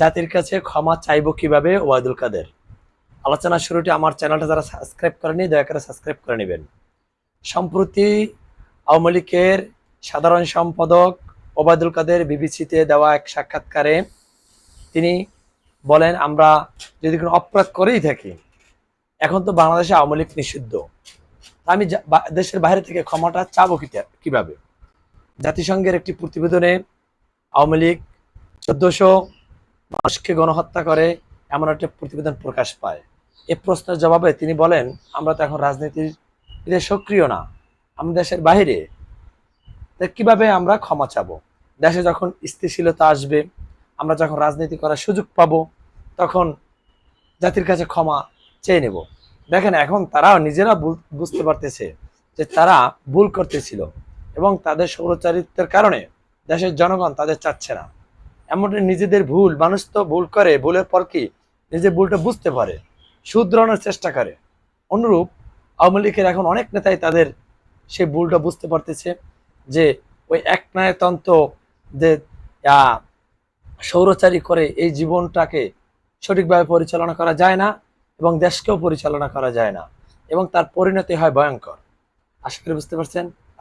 জাতির কাছে ক্ষমা চাইব কীভাবে? ওয়াদুল কাদের। আলোচনা শুরুটি আমার চ্যানেলটা যারা সাবস্ক্রাইব করেনি, দয়া করে সাবস্ক্রাইব করে নেবেন। সম্প্রতি আওয়ামী লীগের সাধারণ সম্পাদক ওবায়দুল কাদের বিবিসিতে দেওয়া এক সাক্ষাৎকারে তিনি বলেন, আমরা যদি কোনো অপরাধ করেই থাকি, এখন তো বাংলাদেশে আওয়ামী লীগ নিষিদ্ধ। আমি দেশের বাইরে থেকে ক্ষমাটা চাবো কীভাবে? জাতিসংঘের একটি প্রতিবেদনে আওয়ামী লীগ চোদ্দশো মানুষকে গণহত্যা করে, এমন একটা প্রতিবেদন প্রকাশ পায়। এ প্রশ্নের জবাবে তিনি বলেন, আমরা তো এখন রাজনীতির সক্রিয় না। আমরা দেশের বাইরে তা কীভাবে আমরা ক্ষমা চাবো? দেশে যখন স্থিতিশীলতা আসবে, আমরা যখন রাজনীতি করার সুযোগ পাবো, তখন জাতির কাছে ক্ষমা চেয়ে নেব। দেখেন, এখন তারাও নিজেরা বুঝতে পারতেছে যে তারা ভুল করতেছিল এবং তাদের সৌরচারিত্বের কারণে দেশের জনগণ তাদের চাচ্ছে না। এমন নিজেদের ভুল, মানুষ তো ভুল করে, ভুলের পর কি? নিজের ভুলটা বুঝতে পারে, শুধরানোর চেষ্টা করে। অনুরূপ, আওয়ামী লীগের এখন অনেক নেতাই তাদের সেই ভুলটা বুঝতে পারতেছে যে ওই একনায়তন্ত্র যে সৌরচারী করে এই জীবনটাকে সঠিকভাবে পরিচালনা করা যায় না এবং দেশকেও পরিচালনা করা যায় না এবং তার পরিণতি হয় ভয়ঙ্কর। আশা করি বুঝতে পারছেন?